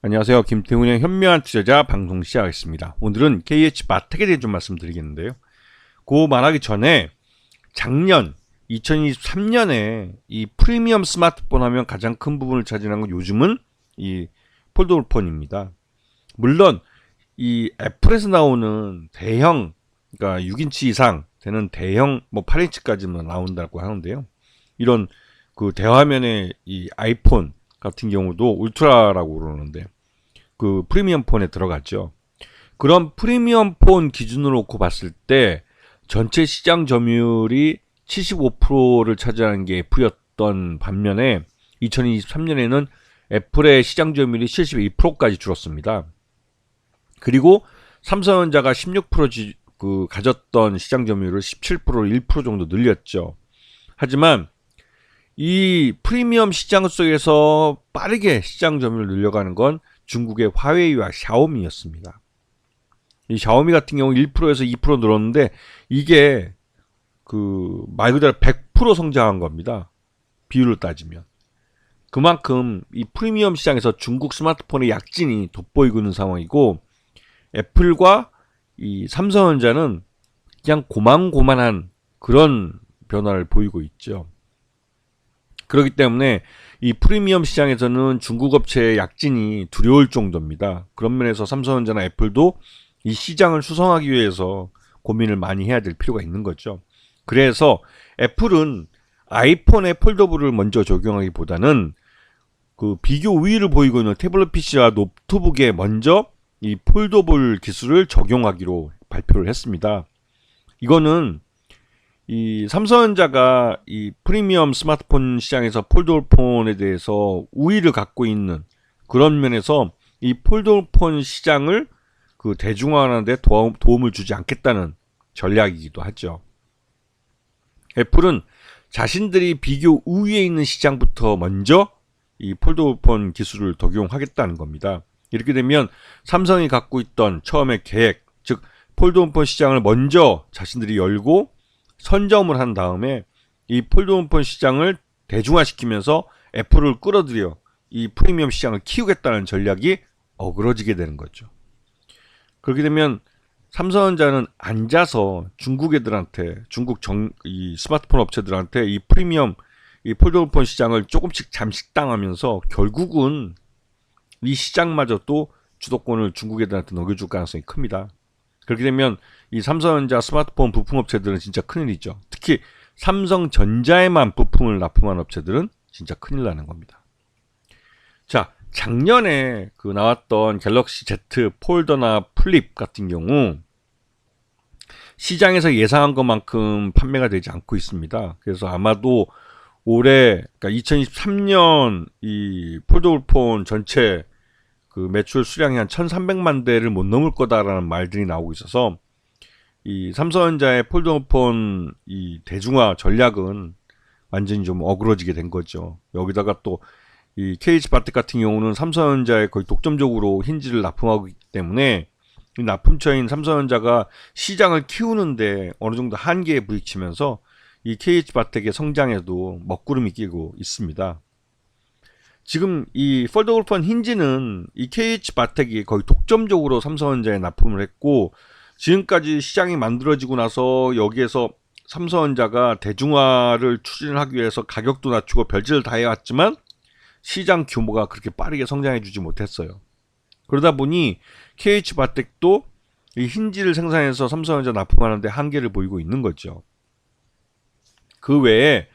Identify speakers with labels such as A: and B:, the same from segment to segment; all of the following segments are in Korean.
A: 안녕하세요. 김태훈의 현명한 투자자 방송 시작하겠습니다. 오늘은 KH 마텍에 대해 좀 말씀드리겠는데요. 그 말하기 전에 작년 2023년에 이 프리미엄 스마트폰 하면 가장 큰 부분을 차지하는 건 요즘은 이 폴더폰입니다. 물론 이 애플에서 나오는 대형 그러니까 6인치 이상 되는 대형 뭐 8인치까지만 나온다고 하는데요. 이런 그 대화면의 이 아이폰 같은 경우도 울트라라고 그러는데 그 프리미엄 폰에 들어갔죠. 그런 프리미엄 폰 기준으로 놓고 봤을 때 전체 시장 점유율이 75%를 차지하는 게 애플이었던 반면에 2023년에는 애플의 시장 점유율이 72%까지 줄었습니다. 그리고 삼성전자가 16% 지, 그 가졌던 시장 점유율을 17% 1% 정도 늘렸죠. 하지만 이 프리미엄 시장 속에서 빠르게 시장 점유율을 늘려가는 건 중국의 화웨이와 샤오미였습니다. 이 샤오미 같은 경우 1%에서 2% 늘었는데 이게 그 말 그대로 100% 성장한 겁니다. 비율을 따지면. 그만큼 이 프리미엄 시장에서 중국 스마트폰의 약진이 돋보이고 있는 상황이고 애플과 이 삼성전자는 그냥 고만고만한 그런 변화를 보이고 있죠. 그렇기 때문에 이 프리미엄 시장에서는 중국 업체의 약진이 두려울 정도입니다. 그런 면에서 삼성전자나 애플도 이 시장을 수성하기 위해서 고민을 많이 해야 될 필요가 있는 거죠. 그래서 애플은 아이폰의 폴더블을 먼저 적용하기보다는 그 비교 우위를 보이고 있는 태블릿 PC와 노트북에 먼저 이 폴더블 기술을 적용하기로 발표를 했습니다. 이거는 이 삼성전자가 이 프리미엄 스마트폰 시장에서 폴더폰에 대해서 우위를 갖고 있는 그런 면에서 이 폴더폰 시장을 그 대중화하는데 도움, 도움을 주지 않겠다는 전략이기도 하죠. 애플은 자신들이 비교 우위에 있는 시장부터 먼저 이 폴더폰 기술을 적용하겠다는 겁니다. 이렇게 되면 삼성이 갖고 있던 처음에 계획, 즉 폴더폰 시장을 먼저 자신들이 열고 선점을 한 다음에 이 폴더폰 시장을 대중화시키면서 애플을 끌어들여 이 프리미엄 시장을 키우겠다는 전략이 어그러지게 되는 거죠. 그렇게 되면 삼성전자는 앉아서 중국 애들한테 중국 정, 이 스마트폰 업체들한테 이 프리미엄 이 폴더폰 시장을 조금씩 잠식당하면서 결국은 이 시장마저 또 주도권을 중국 애들한테 넘겨줄 가능성이 큽니다. 그렇게 되면 이 삼성전자 스마트폰 부품 업체들은 진짜 큰일이죠. 특히 삼성전자에만 부품을 납품한 업체들은 진짜 큰일 나는 겁니다. 자, 작년에 그 나왔던 갤럭시 Z 폴더나 플립 같은 경우 시장에서 예상한 것만큼 판매가 되지 않고 있습니다. 그래서 아마도 올해 그러니까 2023년 이 폴더블폰 전체 그 매출 수량이 한 1,300만 대를 못 넘을 거다라는 말들이 나오고 있어서 이 삼성전자의 폴더폰 이 대중화 전략은 완전히 좀 어그러지게 된 거죠. 여기다가 또 이 KH 바텍 같은 경우는 삼성전자에 거의 독점적으로 힌지를 납품하고 있기 때문에 이 납품처인 삼성전자가 시장을 키우는데 어느 정도 한계에 부딪히면서 이 KH 바텍의 성장에도 먹구름이 끼고 있습니다. 지금 이 폴더블폰 힌지는 이 KH 바텍이 거의 독점적으로 삼성전자에 납품을 했고 지금까지 시장이 만들어지고 나서 여기에서 삼성전자가 대중화를 추진하기 위해서 가격도 낮추고 별짓을 다 해왔지만 시장 규모가 그렇게 빠르게 성장해주지 못했어요. 그러다 보니 KH 바텍도 이 힌지를 생산해서 삼성전자 납품하는데 한계를 보이고 있는 거죠. 그 외에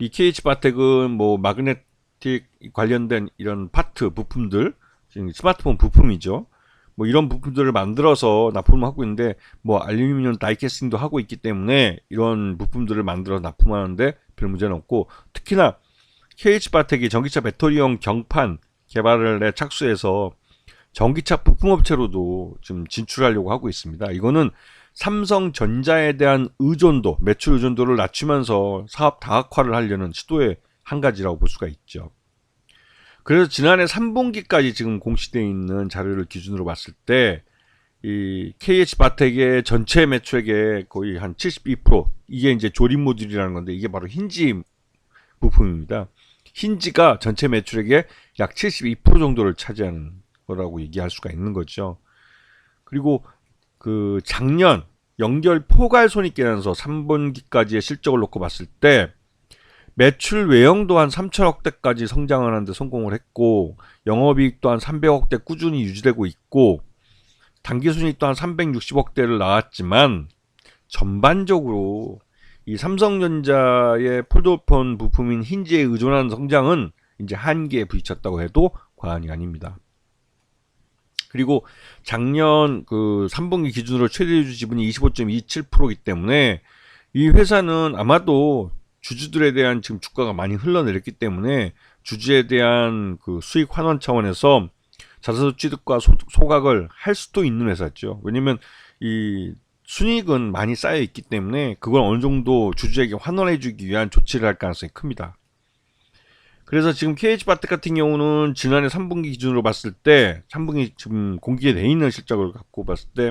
A: 이 KH 바텍은 뭐 마그 네틱 관련된 이런 파트 부품들, 스마트폰 부품이죠. 뭐 이런 부품들을 만들어서 납품을 하고 있는데 뭐 알루미늄 다이캐스팅도 하고 있기 때문에 이런 부품들을 만들어 납품하는데 별 문제는 없고 특히나 KH바텍이 전기차 배터리용 경판 개발을 착수해서 전기차 부품 업체로도 좀 진출하려고 하고 있습니다. 이거는 삼성전자에 대한 의존도, 매출 의존도를 낮추면서 사업 다각화를 하려는 시도의 한 가지라고 볼 수가 있죠. 그래서 지난해 3분기까지 지금 공시되어 있는 자료를 기준으로 봤을 때, 이 KH 바텍의 전체 매출액의 거의 한 72% 이게 이제 조립 모듈이라는 건데 이게 바로 힌지 부품입니다. 힌지가 전체 매출액의 약 72% 정도를 차지하는 거라고 얘기할 수가 있는 거죠. 그리고 그 작년 연결 포괄 손익계산서 3분기까지의 실적을 놓고 봤을 때 매출 외형도 한 3천억대까지 성장을 하는데 성공을 했고 영업이익 또한 300억대 꾸준히 유지되고 있고 당기순이익 한 360억대를 나왔지만 전반적으로 이 삼성전자의 폴더폰 부품인 힌지에 의존하는 성장은 이제 한계에 부딪혔다고 해도 과언이 아닙니다. 그리고 작년 그 3분기 기준으로 최대 주주 지분이 25.27%이기 때문에 이 회사는 아마도 주주들에 대한 지금 주가가 많이 흘러내렸기 때문에 주주에 대한 그 수익 환원 차원에서 자사주 취득과 소, 소각을 할 수도 있는 회사죠. 왜냐면 이 순이익은 많이 쌓여 있기 때문에 그걸 어느 정도 주주에게 환원해 주기 위한 조치를 할 가능성이 큽니다. 그래서 지금 KH바텍 같은 경우는 지난해 3분기 기준으로 봤을 때 3분기 지금 공개돼 있는 실적을 갖고 봤을 때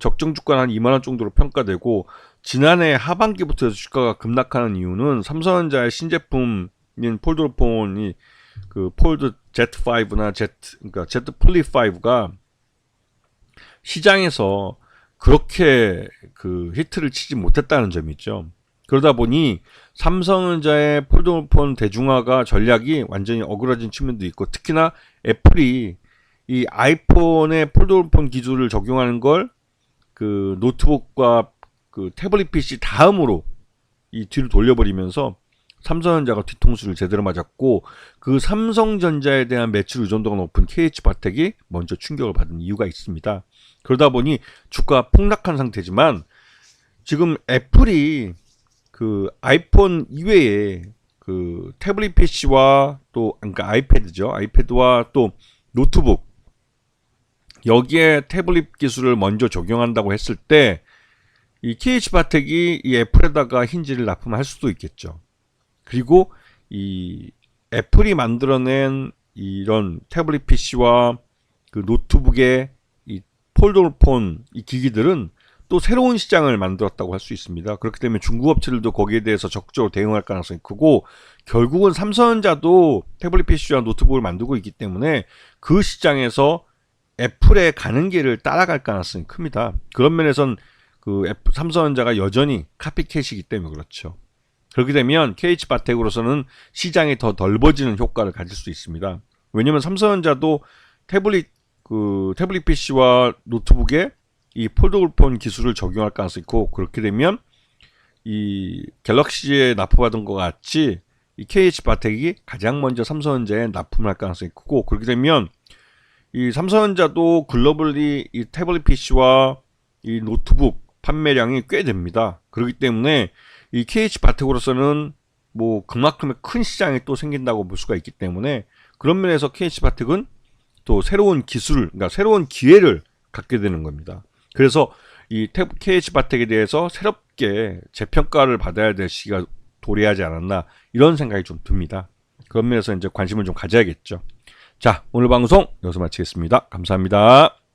A: 적정 주가는 한 2만 원 정도로 평가되고 지난해 하반기부터 주가가 급락하는 이유는 삼성전자의 신제품인 폴더폰이 그 폴드 Z5나 Z 그러니까 Z 플립 5가 시장에서 그렇게 그 히트를 치지 못했다는 점이죠. 그러다 보니 삼성전자의 폴더폰 대중화가 전략이 완전히 어그러진 측면도 있고 특히나 애플이 이 아이폰의 폴더폰 기술을 적용하는 걸 그 노트북과 그 태블릿 PC 다음으로 이 뒤로 돌려버리면서 삼성전자가 뒤통수를 제대로 맞았고 그 삼성전자에 대한 매출 의존도가 높은 KH바텍이 먼저 충격을 받은 이유가 있습니다. 그러다 보니 주가 폭락한 상태지만 지금 애플이 그 아이폰 이외에 그 태블릿 PC와 또 그러니까 아이패드죠. 아이패드와 또 노트북 여기에 태블릿 기술을 먼저 적용한다고 했을 때 이 KH 바텍이 이 애플에다가 힌지를 납품할 수도 있겠죠. 그리고 이 애플이 만들어낸 이런 태블릿 PC와 그 노트북의 이 폴더폰 이 기기들은 또 새로운 시장을 만들었다고 할 수 있습니다. 그렇기 때문에 중국 업체들도 거기에 대해서 적극적으로 대응할 가능성이 크고 결국은 삼성전자도 태블릿 PC와 노트북을 만들고 있기 때문에 그 시장에서 애플의 가는 길을 따라갈 가능성이 큽니다. 그런 면에선 그 애플, 삼성전자가 여전히 카피캣이기 때문에 그렇죠. 그렇게 되면 KH바텍으로서는 시장이 더 넓어지는 효과를 가질 수 있습니다. 왜냐면 삼성전자도 태블릿 그 태블릿 PC와 노트북에 이 폴더블폰 기술을 적용할 가능성이 있고 그렇게 되면 이 갤럭시에 납품하던 것 같이 이 KH바텍이 가장 먼저 삼성전자에 납품할 가능성이 크고 그렇게 되면 이 삼성전자도 글로벌리 이 태블릿 PC와 이 노트북 판매량이 꽤 됩니다. 그렇기 때문에 이 KH 바텍으로서는 뭐 그만큼의 큰 시장이 또 생긴다고 볼 수가 있기 때문에 그런 면에서 KH 바텍은 또 새로운 기술, 그러니까 새로운 기회를 갖게 되는 겁니다. 그래서 이 KH 바텍에 대해서 새롭게 재평가를 받아야 될 시기가 도래하지 않았나 이런 생각이 좀 듭니다. 그런 면에서 이제 관심을 좀 가져야겠죠. 자, 오늘 방송 여기서 마치겠습니다. 감사합니다.